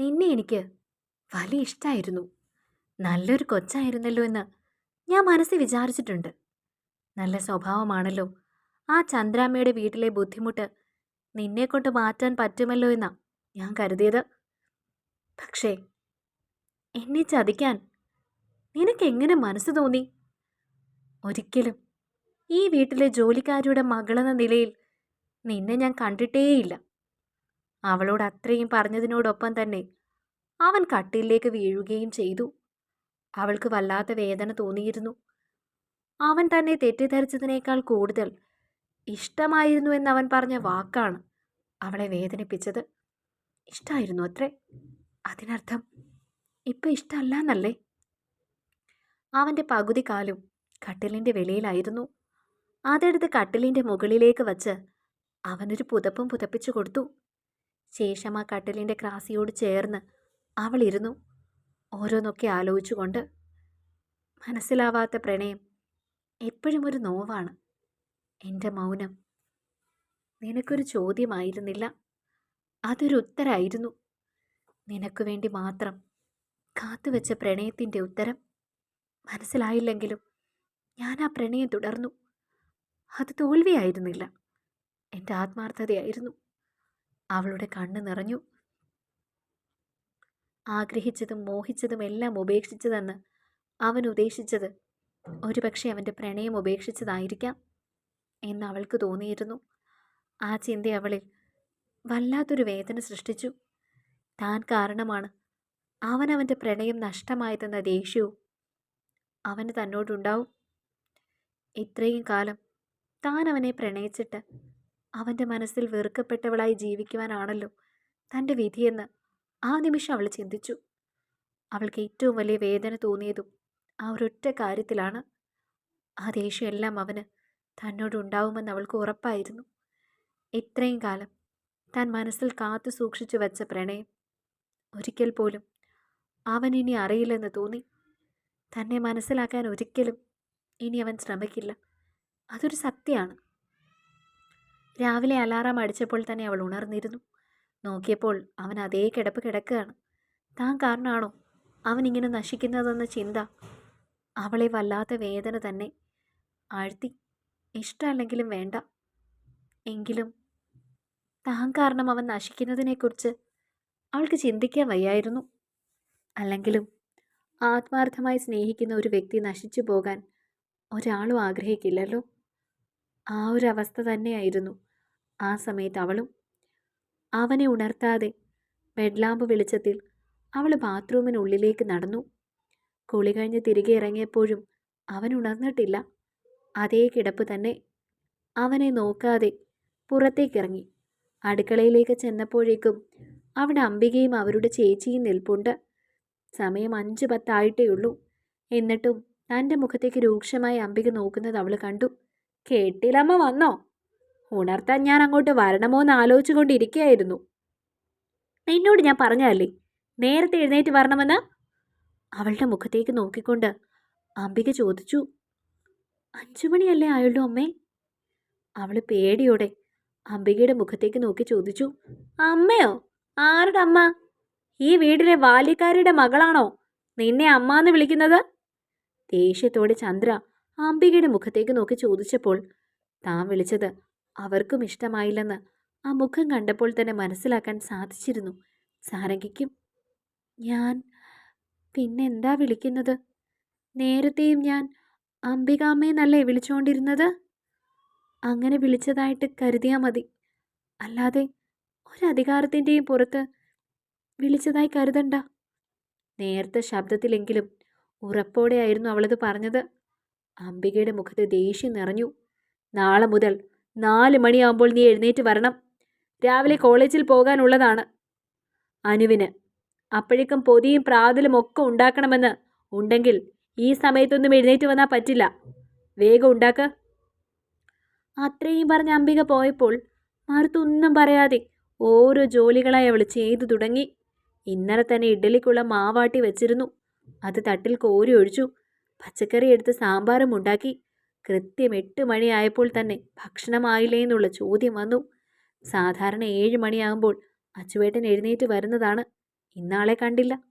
നിന്നെ എനിക്ക് വലിയ ഇഷ്ടമായിരുന്നു നല്ലൊരു കൊച്ചായിരുന്നല്ലോ എന്ന് ഞാൻ മനസ്സിൽ വിചാരിച്ചിട്ടുണ്ട്. നല്ല സ്വഭാവമാണല്ലോ. ആ ചന്ദ്രാമ്മയുടെ വീട്ടിലെ ബുദ്ധിമുട്ട് നിന്നെക്കൊണ്ട് മാറ്റാൻ പറ്റുമല്ലോ എന്നാ ഞാൻ കരുതിയത്. പക്ഷേ എന്നെ ചതിക്കാൻ നിനക്കെങ്ങനെ മനസ്സ് തോന്നി? ഒരിക്കലും ഈ വീട്ടിലെ ജോലിക്കാരിയുടെ മകളെന്ന നിലയിൽ നിന്നെ ഞാൻ കണ്ടിട്ടേയില്ല. അവളോട് അത്രയും പറഞ്ഞതിനോടൊപ്പം തന്നെ അവൻ കട്ടിലേക്ക് വീഴുകയും ചെയ്തു. അവൾക്ക് വല്ലാത്ത വേദന തോന്നിയിരുന്നു. അവൻ തന്നെ തെറ്റിദ്ധരിച്ചതിനേക്കാൾ കൂടുതൽ ഇഷ്ടമായിരുന്നു എന്നവൻ പറഞ്ഞ വാക്കാണ് അവളെ വേദനിപ്പിച്ചത്. ഇഷ്ടമായിരുന്നു അത്രേ. അതിനർത്ഥം ഇപ്പം ഇഷ്ടമല്ല എന്നല്ലേ അവന്റെ പകുതി കാലും കട്ടിലിന്റെ വെളിയിലായിരുന്നു. അതെടുത്ത് കട്ടിലിന്റെ മുകളിലേക്ക് വച്ച് അവനൊരു പുതപ്പും പുതപ്പിച്ചു കൊടുത്തു. ശേഷം ആ കട്ടിലിന്റെ ക്രാസിയോട് ചേർന്ന് അവളിരുന്നു ഓരോന്നൊക്കെ ആലോചിച്ചുകൊണ്ട് മനസ്സിലാവാത്ത പ്രണയം എപ്പോഴും ഒരു നോവാണ്. എന്റെ മൗനം. നിനക്കൊരു ചോദ്യമായിരുന്നില്ല. അതൊരു ഉത്തരായിരുന്നു. നിനക്ക് വേണ്ടി മാത്രം കാത്തുവെച്ച പ്രണയത്തിന്റെ ഉത്തരം മനസ്സിലായില്ലെങ്കിലും ഞാൻ ആ പ്രണയം തുടർന്നു. അത് തോൽവിയായിരുന്നില്ല. എന്റെ ആത്മാർത്ഥതയായിരുന്നു. അവളുടെ കണ്ണ് നിറഞ്ഞു. ആഗ്രഹിച്ചതും മോഹിച്ചതും എല്ലാം ഉപേക്ഷിച്ചതെന്ന് അവൻ ഉദ്ദേശിച്ചത് ഒരുപക്ഷെ അവന്റെ പ്രണയം ഉപേക്ഷിച്ചതായിരിക്കാം എന്ന് അവൾക്ക് തോന്നിയിരുന്നു. ആ ചിന്ത അവളിൽ വല്ലാത്തൊരു വേദന സൃഷ്ടിച്ചു. താൻ കാരണമാണ് അവൻ അവനവന്റെ പ്രണയം നഷ്ടമായതെന്ന ദേഷ്യവും അവന് തന്നോടുണ്ടാവും. ഇത്രയും കാലം താൻ അവനെ പ്രണയിച്ചിട്ട് അവന്റെ മനസ്സിൽ വെറുക്കപ്പെട്ടവളായി ജീവിക്കുവാനാണല്ലോ തന്റെ വിധിയെന്ന് ആ നിമിഷം അവൾ ചിന്തിച്ചു. അവൾക്ക് ഏറ്റവും വലിയ വേദന തോന്നിയതും ആ ഒരൊറ്റ കാര്യത്തിലാണ്. ആ ദേഷ്യമെല്ലാം അവന് തന്നോടുണ്ടാവുമെന്ന് അവൾക്ക് ഉറപ്പായിരുന്നു. ഇത്രയും കാലം താൻ മനസ്സിൽ കാത്തു സൂക്ഷിച്ചു വെച്ച പ്രണയം ഒരിക്കൽ പോലും അവൻ ഇനി അറിയില്ലെന്ന് തോന്നി. തന്നെ മനസ്സിലാക്കാൻ ഒരിക്കലും ഇനി അവൻ ശ്രമിക്കില്ല. അതൊരു സത്യമാണ്. രാവിലെ അലാറം അടിച്ചപ്പോൾ തന്നെ അവൾ ഉണർന്നിരുന്നു. നോക്കിയപ്പോൾ അവൻ അതേ കിടപ്പ് കിടക്കുകയാണ്. താൻ കാരണമാണോ അവൻ ഇങ്ങനെ നശിക്കുന്നതെന്ന ചിന്ത? അവളെ വല്ലാത്ത വേദന തന്നെ. ആഴ്ത്തി ഇഷ്ടമല്ലെങ്കിലും വേണ്ട. എങ്കിലും താൻ കാരണം അവൻ നശിക്കുന്നതിനെക്കുറിച്ച് അവൾക്ക് ചിന്തിക്കാൻ വയ്യായിരുന്നു. അല്ലെങ്കിലും ആത്മാർത്ഥമായി സ്നേഹിക്കുന്ന ഒരു വ്യക്തി നശിച്ചു പോകാൻ ഒരാളും ആഗ്രഹിക്കില്ലല്ലോ. ആ ഒരു അവസ്ഥ തന്നെയായിരുന്നു. ആ സമയത്ത് അവളും അവനെ ഉണർത്താതെ ബെഡ്ലാമ്പ് വെളിച്ചത്തിൽ അവൾ ബാത്റൂമിനുള്ളിലേക്ക് നടന്നു. കുളി കഴിഞ്ഞ് തിരികെ ഇറങ്ങിയപ്പോഴും അവൻ ഉണർന്നിട്ടില്ല. അതേ കിടപ്പ് തന്നെ. അവനെ നോക്കാതെ പുറത്തേക്കിറങ്ങി. അടുക്കളയിലേക്ക് ചെന്നപ്പോഴേക്കും അവിടെ അംബികയും അവരുടെ ചേച്ചിയും നിൽപ്പുണ്ട്. സമയം അഞ്ച് പത്തായിട്ടേ ഉള്ളൂ. എന്നിട്ടും തന്റെ മുഖത്തേക്ക് രൂക്ഷമായി അംബിക നോക്കുന്നത് അവൾ കണ്ടു. കേട്ടില്ലമ്മ വന്നോ? ഉണർത്താൻ ഞാൻ അങ്ങോട്ട് വരണമോ എന്ന് ആലോചിച്ചുകൊണ്ടിരിക്കുകയായിരുന്നു നിന്നോട് ഞാൻ പറഞ്ഞതല്ലേ? നേരത്തെ എഴുന്നേറ്റ് വരണമെന്ന്? അവളുടെ മുഖത്തേക്ക് നോക്കിക്കൊണ്ട് അംബിക ചോദിച്ചു അഞ്ചു മണിയല്ലേ ആയുള്ളൂ അമ്മേ? അവൾ പേടിയോടെ അംബികയുടെ മുഖത്തേക്ക് നോക്കി ചോദിച്ചു അമ്മയോ? ആരുടെ അമ്മ? ഈ വീടിലെ ബാല്യക്കാരിയുടെ മകളാണോ? നിന്നെ അമ്മ എന്ന് വിളിക്കുന്നത്? ദേഷ്യത്തോടെ ചന്ദ്ര അംബികയുടെ മുഖത്തേക്ക് നോക്കി ചോദിച്ചപ്പോൾ താൻ വിളിച്ചത് അവർക്കും ഇഷ്ടമായില്ലെന്ന് ആ മുഖം കണ്ടപ്പോൾ തന്നെ മനസ്സിലാക്കാൻ സാധിച്ചിരുന്നു. സാരംഗിക്കും ഞാൻ പിന്നെന്താ വിളിക്കുന്നത്? നേരത്തെയും ഞാൻ അംബികാമ്മയെന്നല്ലേ വിളിച്ചുകൊണ്ടിരുന്നത് അങ്ങനെ വിളിച്ചതായിട്ട് കരുതിയാൽ മതി. അല്ലാതെ ഒരധികാരത്തിന്റെയും പുറത്ത് വിളിച്ചതായി കരുതണ്ട. നേരത്തെ ശബ്ദത്തിലെങ്കിലും ഉറപ്പോടെയായിരുന്നു അവളത് പറഞ്ഞത്. അംബികയുടെ മുഖത്ത് ദേഷ്യം നിറഞ്ഞു. നാളെ മുതൽ നാല് മണിയാകുമ്പോൾ നീ എഴുന്നേറ്റ് വരണം. രാവിലെ കോളേജിൽ പോകാനുള്ളതാണ്. അനുവിന് അപ്പോഴേക്കും പൊതിയും പ്രാതലും ഒക്കെ ഉണ്ടാക്കണമെന്ന്. ഉണ്ടെങ്കിൽ ഈ സമയത്തൊന്നും എഴുന്നേറ്റ് വന്നാൽ പറ്റില്ല. വേഗം ഉണ്ടാക്ക. അത്രയും പറഞ്ഞ അംബിക പോയപ്പോൾ മറുത്തൊന്നും പറയാതെ ഓരോ ജോലികളായി അവൾ ചെയ്തു തുടങ്ങി. ഇന്നലെ തന്നെ ഇഡ്ഡലിക്കുള്ള മാവാട്ടി വെച്ചിരുന്നു. അത് തട്ടിൽ കോരി ഒഴിച്ചു. പച്ചക്കറി എടുത്ത് സാമ്പാറും ഉണ്ടാക്കി. കൃത്യം എട്ട് മണിയായപ്പോൾ തന്നെ ഭക്ഷണമായില്ലേ എന്നുള്ള ചോദ്യം വന്നു. സാധാരണ ഏഴ് മണിയാകുമ്പോൾ അച്ചുവേട്ടൻ എഴുന്നേറ്റ് വരുന്നതാണ്. ഇന്നാളെ കണ്ടില്ല.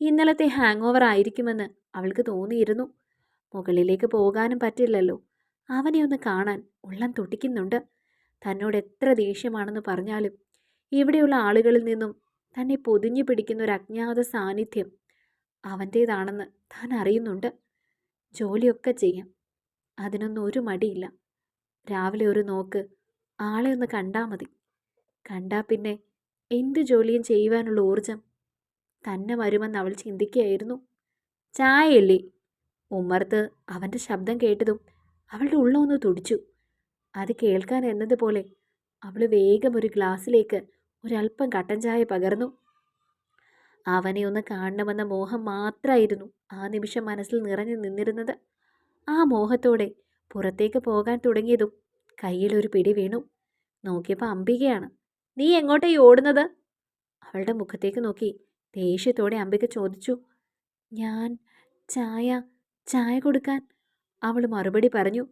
ഇന്നലത്തെ ഹാങ് ഓവർ ആയിരിക്കുമെന്ന് അവൾക്ക് തോന്നിയിരുന്നു. മുകളിലേക്ക് പോകാനും പറ്റില്ലല്ലോ. അവനെ ഒന്ന് കാണാൻ ഉള്ളം തുടിക്കുന്നുണ്ട്. തന്നോട് എത്ര ദേഷ്യമാണെന്ന് പറഞ്ഞാലും ഇവിടെയുള്ള ആളുകളിൽ നിന്നും തന്നെ പൊതിഞ്ഞു പിടിക്കുന്ന ഒരു അജ്ഞാത സാന്നിധ്യം അവന്റേതാണെന്ന് താൻ അറിയുന്നുണ്ട്. ജോലിയൊക്കെ ചെയ്യാം. അതിനൊന്നും ഒരു മടിയില്ല. രാവിലെ ഒരു നോക്ക് ആളെ ഒന്ന് കണ്ടാൽ മതി. കണ്ടാൽ പിന്നെ എന്ത് ജോലിയും ചെയ്യുവാനുള്ള ഊർജം തന്നെ വരുമെന്ന് അവൾ ചിന്തിക്കുകയായിരുന്നു. ചായയല്ലേ? ഉമ്മർത്ത് അവന്റെ ശബ്ദം കേട്ടതും അവളുടെ ഉള്ളൊന്ന് തുടിച്ചു. അത് കേൾക്കാൻ എന്നതുപോലെ അവൾ വേഗം ഒരു ഗ്ലാസ്സിലേക്ക് ഒരല്പം കട്ടൻ ചായ പകർന്നു. അവനെ ഒന്ന് കാണണമെന്ന മോഹം മാത്രമായിരുന്നു ആ നിമിഷം മനസ്സിൽ നിറഞ്ഞു നിന്നിരുന്നത്. ആ മോഹത്തോടെ പുറത്തേക്ക് പോകാൻ തുടങ്ങിയതും കയ്യിലൊരു പിടി വീണു. നോക്കിയപ്പോൾ അംബികയാണ്. നീ എങ്ങോട്ടേ ഓടുന്നത്? അവളുടെ മുഖത്തേക്ക് നോക്കി ദേഷ്യത്തോടെ അംബിക ചോദിച്ചു. ഞാൻ ചായ ചായ കൊടുക്കാൻ. അവൾ മറുപടി പറഞ്ഞു.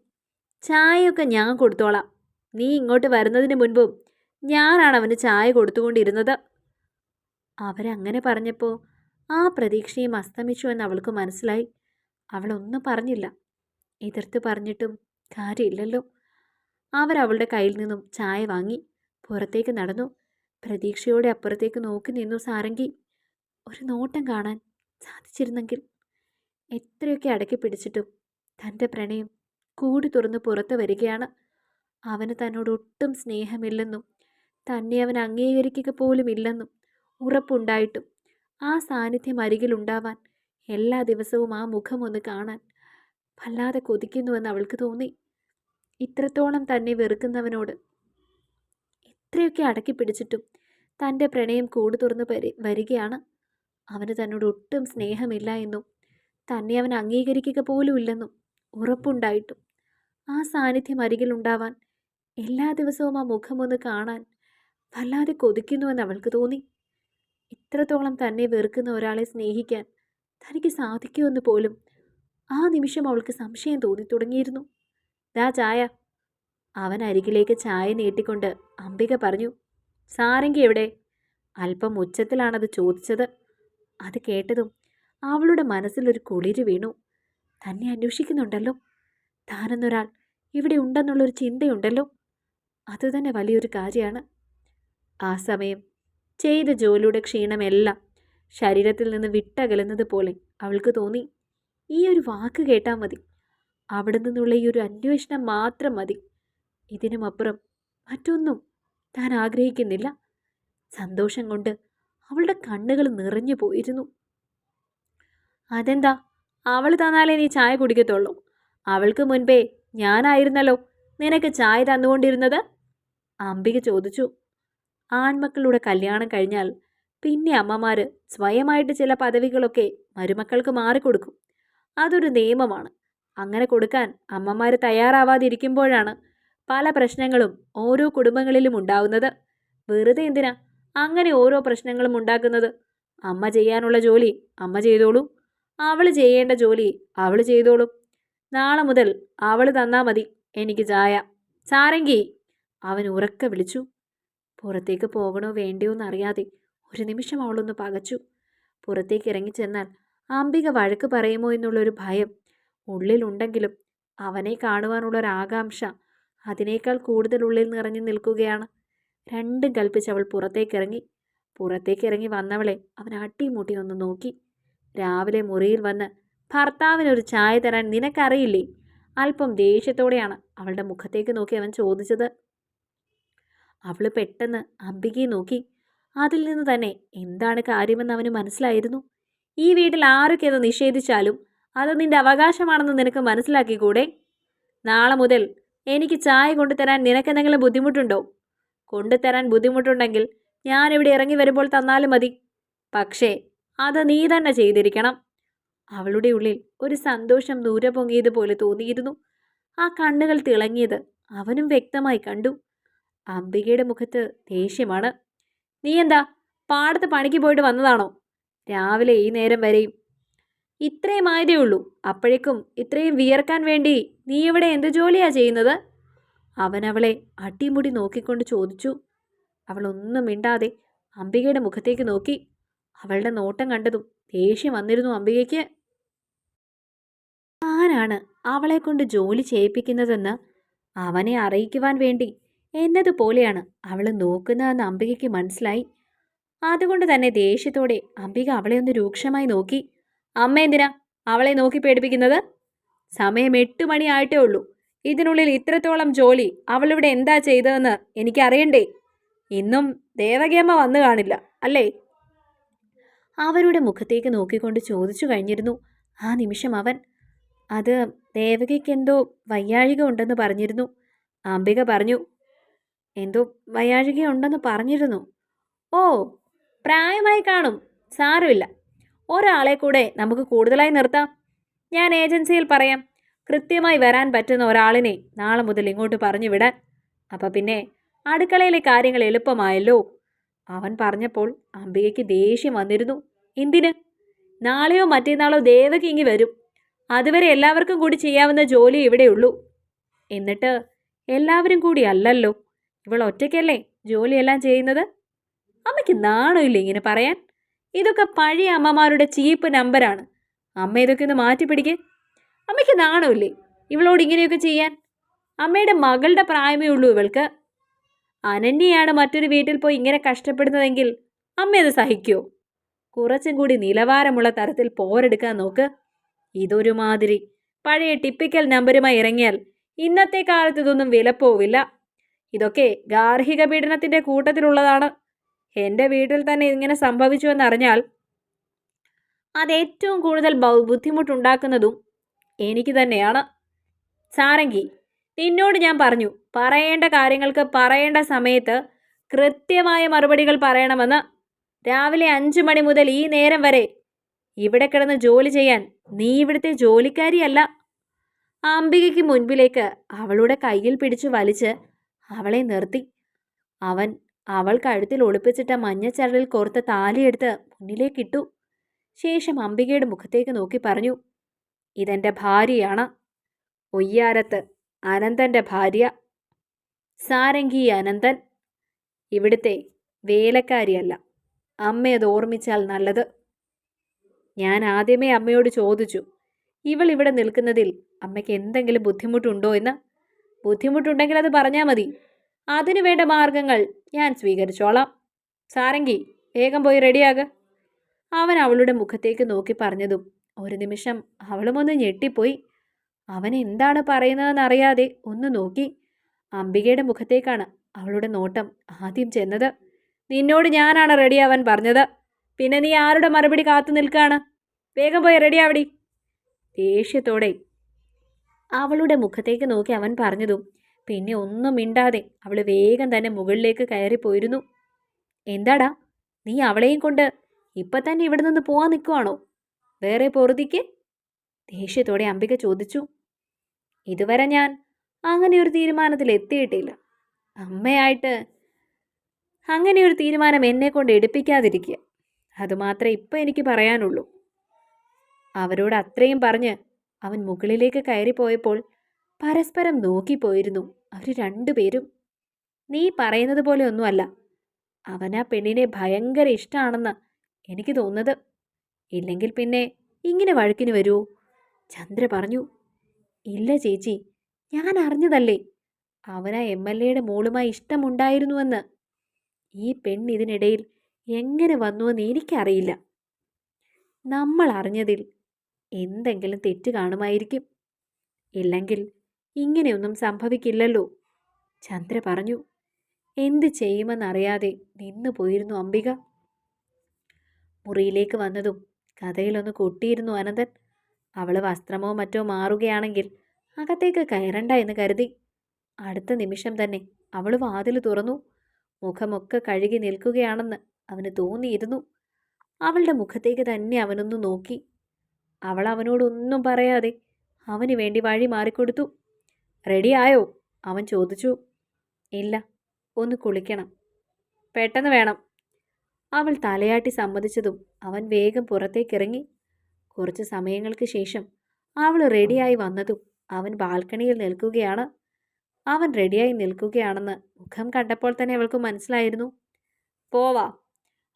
ചായയൊക്കെ ഞാൻ കൊടുത്തോളാം. നീ ഇങ്ങോട്ട് വരുന്നതിന് മുൻപും ഞാനാണ് അവന് ചായ കൊടുത്തുകൊണ്ടിരുന്നത്. അവരങ്ങനെ പറഞ്ഞപ്പോൾ ആ പ്രതീക്ഷയും അസ്തമിച്ചു എന്ന് അവൾക്ക് മനസ്സിലായി. അവളൊന്നും പറഞ്ഞില്ല. എതിർത്ത് പറഞ്ഞിട്ടും കാര്യമില്ലല്ലോ. അവരവളുടെ കയ്യിൽ നിന്നും ചായ വാങ്ങി പുറത്തേക്ക് നടന്നു. പ്രതീക്ഷയോടെ അപ്പുറത്തേക്ക് നോക്കി നിന്നു സാരംഗി. ഒരു നോട്ടം കാണാൻ സാധിച്ചിരുന്നെങ്കിൽ എത്രയൊക്കെ അടക്കി പിടിച്ചിട്ടും തന്റെ പ്രണയം കൂടി തുറന്ന് പുറത്തു വരികയാണ്. അവന് തന്നോട് ഒട്ടും സ്നേഹമില്ലെന്നും തന്നെ അവൻ അംഗീകരിക്കുക പോലും ഇല്ലെന്നും ഉറപ്പുണ്ടായിട്ടും ആ സാന്നിധ്യം അരികിലുണ്ടാവാൻ എല്ലാ ദിവസവും ആ മുഖം ഒന്ന് കാണാൻ വല്ലാതെ കൊതിക്കുന്നുവെന്ന് അവൾക്ക് തോന്നി. ഇത്രത്തോളം തന്നെ വെറുക്കുന്നവനോട്. ഇത്രയൊക്കെ അടക്കി പിടിച്ചിട്ടും തന്റെ പ്രണയം കൂട് തുറന്ന് പരി വരികയാണ്. അവന് തന്നോട് ഒട്ടും സ്നേഹമില്ല എന്നും തന്നെ അവൻ അംഗീകരിക്കുക പോലും ഇല്ലെന്നും ഉറപ്പുണ്ടായിട്ടും ആ സാന്നിധ്യം അരികിലുണ്ടാവാൻ എല്ലാ ദിവസവും ആ മുഖമൊന്ന് കാണാൻ വല്ലാതെ കൊതിക്കുന്നുവെന്ന് അവൾക്ക് തോന്നി. ഇത്രത്തോളം തന്നെ വെറുക്കുന്ന ഒരാളെ സ്നേഹിക്കാൻ തനിക്ക് സാധിക്കുമെന്ന് പോലും ആ നിമിഷം അവൾക്ക് സംശയം തോന്നി തുടങ്ങിയിരുന്നു ദാ ചായ. അവൻ അരികിലേക്ക് ചായ നീട്ടിക്കൊണ്ട് അംബിക പറഞ്ഞു സാരംഗി എവിടെ? അല്പം ഉച്ചത്തിലാണത് ചോദിച്ചത്. അത് കേട്ടതും അവളുടെ മനസ്സിലൊരു കുളിര് വീണു. തന്നെ അന്വേഷിക്കുന്നുണ്ടല്ലോ. താനെന്നൊരാൾ ഇവിടെ ഉണ്ടെന്നുള്ളൊരു ചിന്തയുണ്ടല്ലോ. അതുതന്നെ വലിയൊരു കാര്യമാണ്. ആ സമയം ചെയ്ത ജോലിയുടെ ക്ഷീണമെല്ലാം ശരീരത്തിൽ നിന്ന് വിട്ടകലുന്നത് പോലെ അവൾക്ക് തോന്നി. ഈ ഒരു വാക്ക് കേട്ടാൽ മതി. അവിടെ നിന്നുള്ള ഈ ഒരു അന്വേഷണം മാത്രം മതി. ഇതിനുമപ്പുറം മറ്റൊന്നും താൻ ആഗ്രഹിക്കുന്നില്ല. സന്തോഷം കൊണ്ട് അവളുടെ കണ്ണുകൾ നിറഞ്ഞു പോയിരുന്നു. അതെന്താ? അവൾ തന്നാലേ നീ ചായ കുടിക്കത്തുള്ളൂ. അവൾക്ക് മുൻപേ ഞാനായിരുന്നല്ലോ നിനക്ക് ചായ തന്നുകൊണ്ടിരുന്നത്? അംബിക ചോദിച്ചു. ആൺമക്കളുടെ കല്യാണം കഴിഞ്ഞാൽ പിന്നെ അമ്മമാർ സ്വയമായിട്ട് ചില പദവികളൊക്കെ മരുമക്കൾക്ക് മാറിക്കൊടുക്കും. അതൊരു നിയമമാണ്. അങ്ങനെ കൊടുക്കാൻ അമ്മമാർ തയ്യാറാവാതിരിക്കുമ്പോഴാണ് പല പ്രശ്നങ്ങളും ഓരോ കുടുംബങ്ങളിലും ഉണ്ടാവുന്നത്. വെറുതെ എന്തിനാ അങ്ങനെ ഓരോ പ്രശ്നങ്ങളും ഉണ്ടാക്കുന്നത്? അമ്മ ചെയ്യാനുള്ള ജോലി അമ്മ ചെയ്തോളൂ. അവൾ ചെയ്യേണ്ട ജോലി അവൾ ചെയ്തോളും. നാളെ മുതൽ അവൾ തന്നാ മതി എനിക്ക് ചായ. സാരംഗി. അവൻ ഉറക്കെ വിളിച്ചു. പുറത്തേക്ക് പോകണോ വേണ്ടയോ എന്നറിയാതെ ഒരു നിമിഷം അവളൊന്ന് പകച്ചു. പുറത്തേക്ക് ഇറങ്ങിച്ചെന്നാൽ അംബിക വഴക്ക് പറയുമോ എന്നുള്ളൊരു ഭയം ഉള്ളിലുണ്ടെങ്കിലും അവനെ കാണുവാനുള്ളൊരാകാംക്ഷ അതിനേക്കാൾ കൂടുതൽ ഉള്ളിൽ നിറഞ്ഞു നിൽക്കുകയാണ്. രണ്ടും കൽപ്പിച്ച് അവൾ പുറത്തേക്കിറങ്ങി. പുറത്തേക്കിറങ്ങി വന്നവളെ അവൻ അട്ടിമുട്ടി ഒന്ന് നോക്കി. രാവിലെ മുറിയിൽ വന്ന് ഭർത്താവിനൊരു ചായ തരാൻ നിനക്കറിയില്ലേ? അല്പം ദേഷ്യത്തോടെയാണ് അവളുടെ മുഖത്തേക്ക് നോക്കി അവൻ ചോദിച്ചത്. അവൾ പെട്ടെന്ന് അംബികയെ നോക്കി. അതിൽ നിന്ന് തന്നെ എന്താണ് കാര്യമെന്ന് അവന് മനസ്സിലായിരുന്നു. ഈ വീട്ടിൽ ആരൊക്കെ അത് നിഷേധിച്ചാലും അത് നിന്റെ അവകാശമാണെന്ന് നിനക്ക് മനസ്സിലാക്കിക്കൂടെ നാളെ മുതൽ എനിക്ക് ചായ കൊണ്ടുതരാൻ നിനക്കെന്തെങ്കിലും ബുദ്ധിമുട്ടുണ്ടോ? കൊണ്ടുതരാൻ ബുദ്ധിമുട്ടുണ്ടെങ്കിൽ ഞാൻ ഇവിടെ ഇറങ്ങി വരുമ്പോൾ തന്നാലും മതി. പക്ഷേ അത് നീ തന്നെ ചെയ്തിരിക്കണം. അവളുടെ ഉള്ളിൽ ഒരു സന്തോഷം ദൂരെ പൊങ്ങിയതുപോലെ തോന്നിയിരുന്നു. ആ കണ്ണുകൾ തിളങ്ങിയത് അവനും വ്യക്തമായി കണ്ടു. അംബികയുടെ മുഖത്ത് ദേഷ്യമാണ്. നീ എന്താ പാടത്ത് പണിക്ക് പോയിട്ട് വന്നതാണോ? രാവിലെ ഈ നേരം വരെയും ഇത്രയും ആയതേ ഉള്ളൂ. അപ്പോഴേക്കും ഇത്രയും വിയർക്കാൻ വേണ്ടി നീ ഇവിടെ എന്ത് ജോലിയാ ചെയ്യുന്നത്? അവൻ അവളെ അടിമുടി നോക്കിക്കൊണ്ട് ചോദിച്ചു. അവൾ ഒന്നും മിണ്ടാതെ അംബികയുടെ മുഖത്തേക്ക് നോക്കി. അവളുടെ നോട്ടം കണ്ടതും ദേഷ്യം വന്നിരുന്നു അംബികയ്ക്ക്. ആരാണ് അവളെ കൊണ്ട് ജോലി ചെയ്യിപ്പിക്കുന്നതെന്ന് അവനെ അറിയിക്കുവാൻ വേണ്ടി എന്നതുപോലെയാണ് അവൾ നോക്കുന്നതെന്ന് അംബികയ്ക്ക് മനസ്സിലായി. അതുകൊണ്ട് തന്നെ ദേഷ്യത്തോടെ അംബിക അവളെ ഒന്ന് രൂക്ഷമായി നോക്കി. അമ്മ എന്തിനാ അവളെ നോക്കി പേടിപ്പിക്കുന്നത്? സമയം എട്ട് മണിയായിട്ടേ ഉള്ളൂ. ഇതിനുള്ളിൽ ഇത്രത്തോളം ജോലി അവളിവിടെ എന്താ ചെയ്തതെന്ന് എനിക്കറിയണ്ടേ? ഇന്നും ദേവകിയമ്മ വന്നു കാണില്ല അല്ലേ? അവരുടെ മുഖത്തേക്ക് നോക്കിക്കൊണ്ട് ചോദിച്ചു കഴിഞ്ഞിരുന്നു. ആ നിമിഷം അവൻ അത് ദേവകിക്ക് എന്തോ വയ്യാഴിക ഉണ്ടെന്ന് പറഞ്ഞിരുന്നു. അംബിക പറഞ്ഞു എന്തോ വയ്യാഴിക ഉണ്ടെന്ന് പറഞ്ഞിരുന്നു. ഓ പ്രായമായി കാണും. സാരമില്ല. ഒരാളെ കൂടെ നമുക്ക് കൂടുതലായി നിർത്താം. ഞാൻ ഏജൻസിയിൽ പറയാം. കൃത്യമായി വരാൻ പറ്റുന്ന ഒരാളിനെ നാളെ മുതൽ ഇങ്ങോട്ട് പറഞ്ഞു വിടാൻ. അപ്പം പിന്നെ അടുക്കളയിലെ കാര്യങ്ങൾ എളുപ്പമായല്ലോ. അവൻ പറഞ്ഞപ്പോൾ അംബികയ്ക്ക് ദേഷ്യം വന്നിരുന്നു. എന്തിന്? നാളെയോ മറ്റേന്നാളോ ദേവകി ഇങ്ങി വരും. അതുവരെ എല്ലാവർക്കും കൂടി ചെയ്യാവുന്ന ജോലി ഇവിടെയുള്ളൂ എന്നിട്ട് എല്ലാവരും കൂടി അല്ലല്ലോ. ഇവൾ ഒറ്റയ്ക്കല്ലേ ജോലിയെല്ലാം ചെയ്യുന്നത്? അമ്മയ്ക്ക് നാണമില്ല ഇങ്ങനെ പറയാൻ? ഇതൊക്കെ പഴയ അമ്മമാരുടെ ചീപ്പ് നമ്പരാണ് അമ്മ ഇതൊക്കെ ഒന്ന് മാറ്റി പിടിക്കേ. അമ്മയ്ക്ക് നാണമില്ലേ ഇവളോട് ഇങ്ങനെയൊക്കെ ചെയ്യാൻ? അമ്മയുടെ മകളുടെ പ്രായമേ ഉള്ളൂ ഇവൾക്ക്. അനന്യയാണ് മറ്റൊരു വീട്ടിൽ പോയി ഇങ്ങനെ കഷ്ടപ്പെടുന്നതെങ്കിൽ അമ്മ അത് സഹിക്കുമോ കുറച്ചും കൂടി നിലവാരമുള്ള തരത്തിൽ പോരെടുക്കാൻ നോക്ക്. ഇതൊരുമാതിരി പഴയ ടിപ്പിക്കൽ നമ്പരുമായി ഇറങ്ങിയാൽ ഇന്നത്തെ കാലത്ത് ഇതൊന്നും വിലപ്പോവില്ല. ഇതൊക്കെ ഗാർഹിക പീഡനത്തിന്റെ കൂട്ടത്തിലുള്ളതാണ്. എന്റെ വീട്ടിൽ തന്നെ ഇങ്ങനെ സംഭവിച്ചു എന്നറിഞ്ഞാൽ അത് ഏറ്റവും കൂടുതൽ ബുദ്ധിമുട്ടുണ്ടാക്കുന്നതും എനിക്ക് തന്നെയാണ്. സാരംഗി നിന്നോട് ഞാൻ പറഞ്ഞു പറയേണ്ട കാര്യങ്ങൾക്ക് പറയേണ്ട സമയത്ത് കൃത്യമായ മറുപടികൾ പറയണമെന്ന് രാവിലെ അഞ്ചു മണി മുതൽ ഈ നേരം വരെ ഇവിടെ കിടന്ന് ജോലി ചെയ്യാൻ നീ ഇവിടുത്തെ ജോലിക്കാരിയല്ല. അംബികയ്ക്ക് മുൻപിലേക്ക് അവളുടെ കയ്യിൽ പിടിച്ചു വലിച്ച് അവളെ നിർത്തി. അവൻ അവൾ കഴുത്തിൽ ഒളിപ്പിച്ചിട്ട മഞ്ഞച്ചരലിൽ കോർത്ത താലിയെടുത്ത് മുന്നിലേക്കിട്ടു ശേഷം അംബികയുടെ മുഖത്തേക്ക് നോക്കി പറഞ്ഞു ഇതെന്റെ ഭാര്യയാണ്. ഒയ്യാരത്ത് അനന്തന്റെ ഭാര്യ. സാരംഗി അനന്തൻ. ഇവിടുത്തെ വേലക്കാരിയല്ല. അമ്മയത് ഓർമ്മിച്ചാൽ നല്ലത്. ഞാൻ ആദ്യമേ അമ്മയോട് ചോദിച്ചു ഇവൾ ഇവിടെ നിൽക്കുന്നതിൽ അമ്മയ്ക്ക് എന്തെങ്കിലും ബുദ്ധിമുട്ടുണ്ടോ എന്ന്? ബുദ്ധിമുട്ടുണ്ടെങ്കിൽ അത് പറഞ്ഞാൽ മതി. അതിനു വേണ്ട മാർഗങ്ങൾ ഞാൻ സ്വീകരിച്ചോളാം. സാരംഗി വേഗം പോയി റെഡിയാക. അവൻ അവളുടെ മുഖത്തേക്ക് നോക്കി പറഞ്ഞതും ഒരു നിമിഷം അവളും ഒന്ന് ഞെട്ടിപ്പോയി. അവൻ എന്താണ് പറയുന്നതെന്ന് അറിയാതെ ഒന്ന് നോക്കി. അംബികയുടെ മുഖത്തേക്കാണ് അവളുടെ നോട്ടം ആദ്യം ചെന്നത്. നിന്നോട് ഞാനാണ് റെഡിയാവാൻ പറഞ്ഞത്. പിന്നെ നീ ആരുടെ മറുപടി കാത്തു നിൽക്കുകയാണ് വേഗം പോയി റെഡിയാവടി. ദേഷ്യത്തോടെ അവളുടെ മുഖത്തേക്ക് നോക്കി അവൻ പറഞ്ഞതും പിന്നെ ഒന്നും മിണ്ടാതെ അവൾ വേഗം തന്നെ മുകളിലേക്ക് കയറിപ്പോയിരുന്നു എന്താടാ നീ അവളെയും കൊണ്ട് ഇപ്പം തന്നെ ഇവിടെ നിന്ന് പോവാൻ നിൽക്കുവാണോ വേറെ പൊറുതിക്ക്? ദേഷ്യത്തോടെ അംബിക ചോദിച്ചു. ഇതുവരെ ഞാൻ അങ്ങനെ ഒരു തീരുമാനത്തിൽ എത്തിയിട്ടില്ല. അമ്മയായിട്ട് അങ്ങനെ ഒരു തീരുമാനം എന്നെ കൊണ്ട് എടുപ്പിക്കാതിരിക്കുക. അതുമാത്രമേ ഇപ്പം എനിക്ക് പറയാനുള്ളൂ. അവരോട് അത്രയും പറഞ്ഞ് അവൻ മുകളിലേക്ക് കയറിപ്പോയപ്പോൾ പരസ്പരം നോക്കിപ്പോയിരുന്നു അവർ രണ്ടുപേരും നീ പറയുന്നത് പോലെ ഒന്നുമല്ല. അവനാ പെണ്ണിനെ ഭയങ്കര ഇഷ്ടമാണെന്ന് എനിക്ക് തോന്നുന്നത്. ഇല്ലെങ്കിൽ പിന്നെ ഇങ്ങനെ വഴക്കിന് വരുമോ ചന്ദ്ര പറഞ്ഞു. ഇല്ല ചേച്ചി ഞാൻ അറിഞ്ഞതല്ലേ. അവനാ എം എൽ എയുടെ മോളുമായി ഇഷ്ടമുണ്ടായിരുന്നുവെന്ന്. ഈ പെണ്ണ് ഇതിനിടയിൽ എങ്ങനെ വന്നുവെന്ന് എനിക്കറിയില്ല. നമ്മൾ അറിഞ്ഞതിൽ എന്തെങ്കിലും തെറ്റ് കാണുമായിരിക്കും. ഇല്ലെങ്കിൽ ഇങ്ങനെയൊന്നും സംഭവിക്കില്ലല്ലോ. ചന്ദ്ര പറഞ്ഞു എന്ത് ചെയ്യുമെന്നറിയാതെ നിന്നു പോയിരുന്നു അംബിക. മുറിയിലേക്ക് വന്നതും കഥയിലൊന്ന് കൊട്ടിയിരുന്നു അനന്തൻ. അവൾ വസ്ത്രമോ മറ്റോ മാറുകയാണെങ്കിൽ അകത്തേക്ക് കയറണ്ട എന്ന് കരുതി. അടുത്ത നിമിഷം തന്നെ അവൾ വാതിൽ തുറന്നു. മുഖമൊക്കെ കഴുകി നിൽക്കുകയാണെന്ന് അവന് തോന്നിയിരുന്നു. അവളുടെ മുഖത്തേക്ക് തന്നെ അവനൊന്ന് നോക്കി. അവൾ അവനോടൊന്നും പറയാതെ അവന് വേണ്ടി വഴി മാറിക്കൊടുത്തു. റെഡിയായോ അവൻ ചോദിച്ചു. ഇല്ല ഒന്ന് കുളിക്കണം. പെട്ടെന്ന് വേണം. അവൾ തലയാട്ടി സമ്മതിച്ചതും അവൻ വേഗം പുറത്തേക്കിറങ്ങി. കുറച്ച് സമയങ്ങൾക്ക് ശേഷം അവൾ റെഡിയായി വന്നതും അവൻ ബാൽക്കണിയിൽ നിൽക്കുകയാണ്. അവൻ റെഡിയായി നിൽക്കുകയാണെന്ന് മുഖം കണ്ടപ്പോൾ തന്നെ അവൾക്ക് മനസ്സിലായിരുന്നു. പോവാ.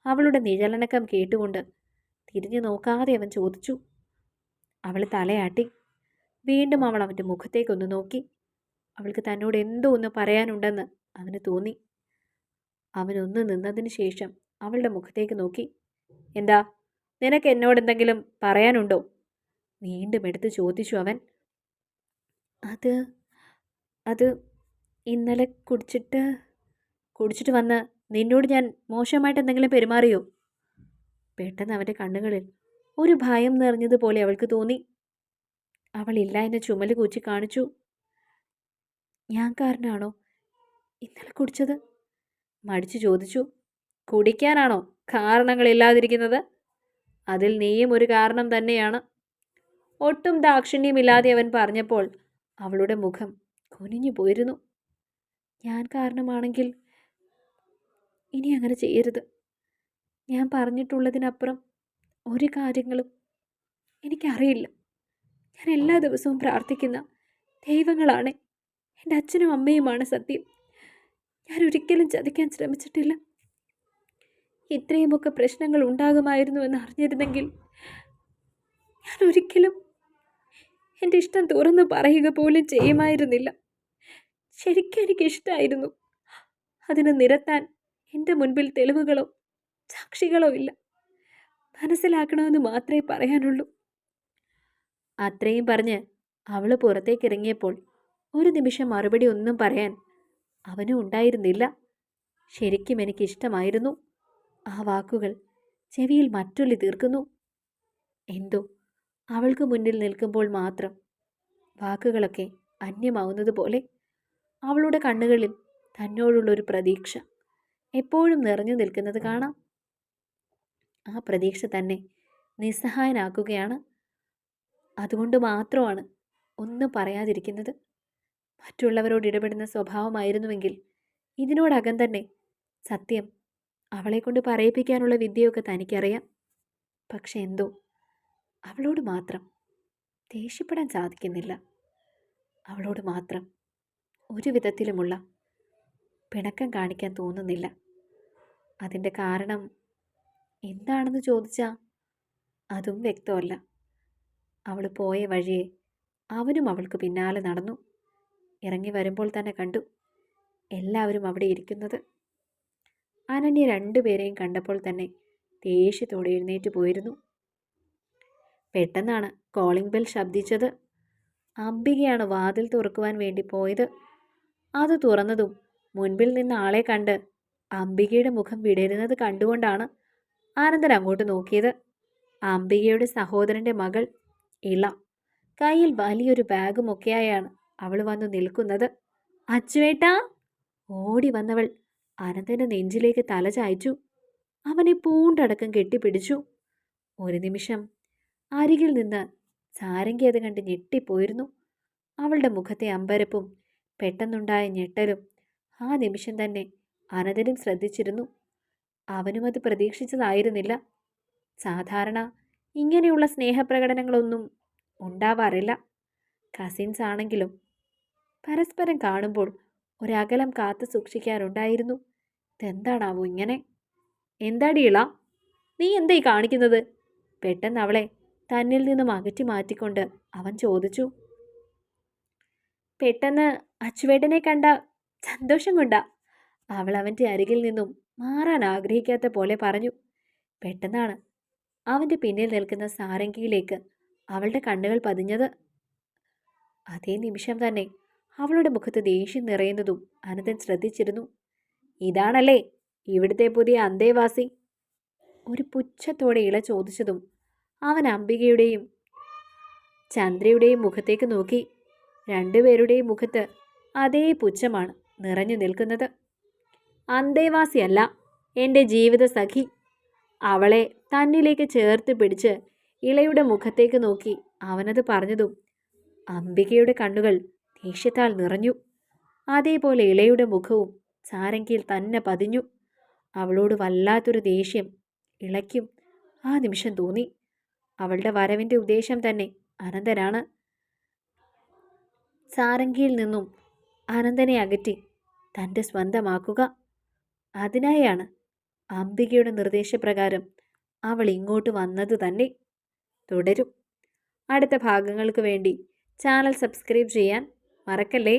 അവളുടെ നിഴലനക്കം കേട്ടുകൊണ്ട് തിരിഞ്ഞു നോക്കാതെ അവൻ ചോദിച്ചു. അവൾ തലയാട്ടി. വീണ്ടും അവൾ അവന്റെ മുഖത്തേക്കൊന്ന് നോക്കി. അവൾക്ക് തന്നോട് എന്തോ ഒന്ന് പറയാനുണ്ടെന്ന് അവന് തോന്നി. അവനൊന്ന് നിന്നതിന് ശേഷം അവളുടെ മുഖത്തേക്ക് നോക്കി. എന്താ? നിനക്ക് എന്നോട് എന്തെങ്കിലും പറയാനുണ്ടോ? വീണ്ടും എടുത്ത് ചോദിച്ചു അവൻ. അത് അത് ഇന്നലെ കുടിച്ചിട്ട് കുടിച്ചിട്ട് വന്ന് നിന്നോട് ഞാൻ മോശമായിട്ട് എന്തെങ്കിലും പെരുമാറിയോ? പെട്ടെന്ന് അവന്റെ കണ്ണുകളിൽ ഒരു ഭയം നിറഞ്ഞതുപോലെ അവൾക്ക് തോന്നി. അവളില്ല എന്ന ചുമൽ കൂച്ചി കാണിച്ചു. ഞാൻ കാരനാണോ ഇന്നലെ കുടിച്ചത്? മടിച്ചു ചോദിച്ചു. കുടിക്കാനാണോ കാരണങ്ങളില്ലാതിരിക്കുന്നത്? അതിൽ നീയും ഒരു കാരണം തന്നെയാണ്. ഒട്ടും ദാക്ഷിണ്യമില്ലാതെ അവൻ പറഞ്ഞപ്പോൾ അവളുടെ മുഖം കുനിഞ്ഞു പോയിരുന്നു. ഞാൻ കാരണമാണെങ്കിൽ ഇനി അങ്ങനെ ചെയ്യരുത്. ഞാൻ പറഞ്ഞിട്ടുള്ളതിനപ്പുറം ഒരു കാര്യങ്ങളും എനിക്കറിയില്ല. ഞാൻ എല്ലാ ദിവസവും പ്രാർത്ഥിക്കുന്ന ദൈവങ്ങളാണ്. എന്റെ അച്ഛനും അമ്മയുമാണ് സത്യം. ഞാൻ ഒരിക്കലും ചതിക്കാൻ ശ്രമിച്ചിട്ടില്ല. ഇത്രയുമൊക്കെ പ്രശ്നങ്ങൾ ഉണ്ടാകുമായിരുന്നു എന്ന് അറിഞ്ഞിരുന്നെങ്കിൽ ഞാൻ ഒരിക്കലും എന്റെ ഇഷ്ടം തുറന്നു പറയുക പോലും ചെയ്യുമായിരുന്നില്ല. ശരിക്കും എനിക്ക് ഇഷ്ടമായിരുന്നു അതിനെ നിരത്താൻ എന്റെ മുൻപിൽ തെളിവുകളോ സാക്ഷികളോ ഇല്ല. മനസ്സിലാക്കണമെന്ന് മാത്രമേ പറയാനുള്ളൂ. അത്രയും പറഞ്ഞ് അവൾ പുറത്തേക്ക് ഇറങ്ങിയപ്പോൾ ഒരു നിമിഷം മറുപടി ഒന്നും പറയാൻ അവനും ഉണ്ടായിരുന്നില്ല. ശരിക്കും എനിക്കിഷ്ടമായിരുന്നു ആ വാക്കുകൾ. ചെവിയിൽ മറ്റൊല്ലി തീർക്കുന്നു. എന്തോ? അവൾക്ക് മുന്നിൽ നിൽക്കുമ്പോൾ മാത്രം വാക്കുകളൊക്കെ അന്യമാവുന്നത് പോലെ അവളുടെ കണ്ണുകളിൽ തന്നോടുള്ളൊരു പ്രതീക്ഷ എപ്പോഴും നിറഞ്ഞു നിൽക്കുന്നത് കാണാം. ആ പ്രതീക്ഷ തന്നെ നിസ്സഹായനാക്കുകയാണ്. അതുകൊണ്ട് മാത്രമാണ് ഒന്നും പറയാതിരിക്കുന്നത്. മറ്റുള്ളവരോട് ഇടപെടുന്ന സ്വഭാവമായിരുന്നുവെങ്കിൽ ഇതിനോടകം തന്നെ സത്യം അവളെക്കൊണ്ട് പറയിപ്പിക്കാനുള്ള വിദ്യയൊക്കെ തനിക്കറിയാം. പക്ഷെ എന്തോ അവളോട് മാത്രം ദേഷ്യപ്പെടാൻ സാധിക്കുന്നില്ല. അവളോട് മാത്രം ഒരു വിധത്തിലുമുള്ള പിണക്കം കാണിക്കാൻ തോന്നുന്നില്ല. അതിന്റെ കാരണം എന്താണെന്ന് ചോദിച്ചാൽ അതും വ്യക്തമല്ല. അവൾ പോയ വഴിയെ അവനും അവൾക്ക് പിന്നാലെ നടന്നു. ഇറങ്ങി വരുമ്പോൾ തന്നെ കണ്ടു. എല്ലാവരും അവിടെ ഇരിക്കുന്നത്. അനന്യ രണ്ടുപേരെയും കണ്ടപ്പോൾ തന്നെ ദേഷ്യത്തോടെ എഴുന്നേറ്റ് പോയിരുന്നു. പെട്ടെന്നാണ് കോളിംഗ് ബെൽ ശബ്ദിച്ചത്. അംബികയാണ് വാതിൽ തുറക്കുവാൻ വേണ്ടി പോയത്. അത് തുറന്നതും മുൻപിൽ നിന്ന് ആളെ കണ്ട് അംബികയുടെ മുഖം വിടരുന്നത് കണ്ടുകൊണ്ടാണ് ആനന്ദൻ അങ്ങോട്ട് നോക്കിയത്. അംബികയുടെ സഹോദരന്റെ മകൾ ഇള. കയ്യിൽ വലിയൊരു ബാഗുമൊക്കെയായാണ് അവൾ വന്നു നിൽക്കുന്നത്. അച്ചുവേട്ടാ! ഓടി വന്നവൾ അനന്തന്റെ നെഞ്ചിലേക്ക് തല ചായച്ചു. അവനെ പൂണ്ടടക്കം കെട്ടിപ്പിടിച്ചു. ഒരു നിമിഷം അരികിൽ നിന്ന് സാരംഗി അത് കണ്ട് ഞെട്ടിപ്പോയിരുന്നു. അവളുടെ മുഖത്തെ അമ്പരപ്പും പെട്ടെന്നുണ്ടായ ഞെട്ടലും ആ നിമിഷം തന്നെ അനന്തനും ശ്രദ്ധിച്ചിരുന്നു. അവനും അത് പ്രതീക്ഷിച്ചതായിരുന്നില്ല. സാധാരണ ഇങ്ങനെയുള്ള സ്നേഹപ്രകടനങ്ങളൊന്നും ഉണ്ടാവാറില്ല. കസിൻസ് ആണെങ്കിലും പരസ്പരം കാണുമ്പോൾ ഒരകലം കാത്തു സൂക്ഷിക്കാറുണ്ടായിരുന്നു. ഇതെന്താണാവോ ഇങ്ങനെ? എന്താടി ഇള? നീ എന്തായി കാണിക്കുന്നത്? പെട്ടെന്ന് അവളെ തന്നിൽ നിന്നും അകറ്റി മാറ്റിക്കൊണ്ട് അവൻ ചോദിച്ചു. പെട്ടെന്ന് അച്ചുവേട്ടനെ കണ്ട സന്തോഷം കൊണ്ടാ. അവൾ അവന്റെ അരികിൽ നിന്നും മാറാൻ ആഗ്രഹിക്കാത്ത പോലെ പറഞ്ഞു. പെട്ടെന്നാണ് അവന്റെ പിന്നിൽ നിൽക്കുന്ന സാരംഗിയിലേക്ക് അവളുടെ കണ്ണുകൾ പതിഞ്ഞത്. അതേ നിമിഷം തന്നെ അവളുടെ മുഖത്ത് ദേഷ്യം നിറയുന്നതും അനന്തൻ ശ്രദ്ധിച്ചിരുന്നു. ഇതാണല്ലേ ഇവിടുത്തെ പുതിയ അന്തേവാസി? ഒരു പുച്ഛത്തോടെ ഇള ചോദിച്ചതും അവൻ അംബികയുടെയും ചന്ദ്രയുടെയും മുഖത്തേക്ക് നോക്കി. രണ്ടുപേരുടെയും മുഖത്ത് അതേ പുച്ഛമാണ് നിറഞ്ഞു നിൽക്കുന്നത്. അന്തേവാസിയല്ല എന്റെ ജീവിത സഖി. അവളെ തന്നിലേക്ക് ചേർത്ത് പിടിച്ച് ഇളയുടെ മുഖത്തേക്ക് നോക്കി അവനത് പറഞ്ഞതും അംബികയുടെ കണ്ണുകൾ ദേഷ്യത്താൽ നിറഞ്ഞു. അതേപോലെ ഇളയുടെ മുഖവും സാരംഗിയിൽ തന്നെ പതിഞ്ഞു. അവളോട് വല്ലാത്തൊരു ദേഷ്യം ഇളയ്ക്കും ആ നിമിഷം തോന്നി. അവളുടെ വരവിന്റെ ഉദ്ദേശം തന്നെ അനന്തനാണ്. സാരംഗിയിൽ നിന്നും അനന്തനെ അകറ്റി തന്റെ സ്വന്തമാക്കുക. അതിനായാണ് അംബികയുടെ നിർദ്ദേശപ്രകാരം അവൾ ഇങ്ങോട്ട് വന്നത് തന്നെ. തുടരും. അടുത്ത ഭാഗങ്ങൾക്ക് വേണ്ടി ചാനൽ സബ്സ്ക്രൈബ് ചെയ്യാൻ മറക്കല്ലേ?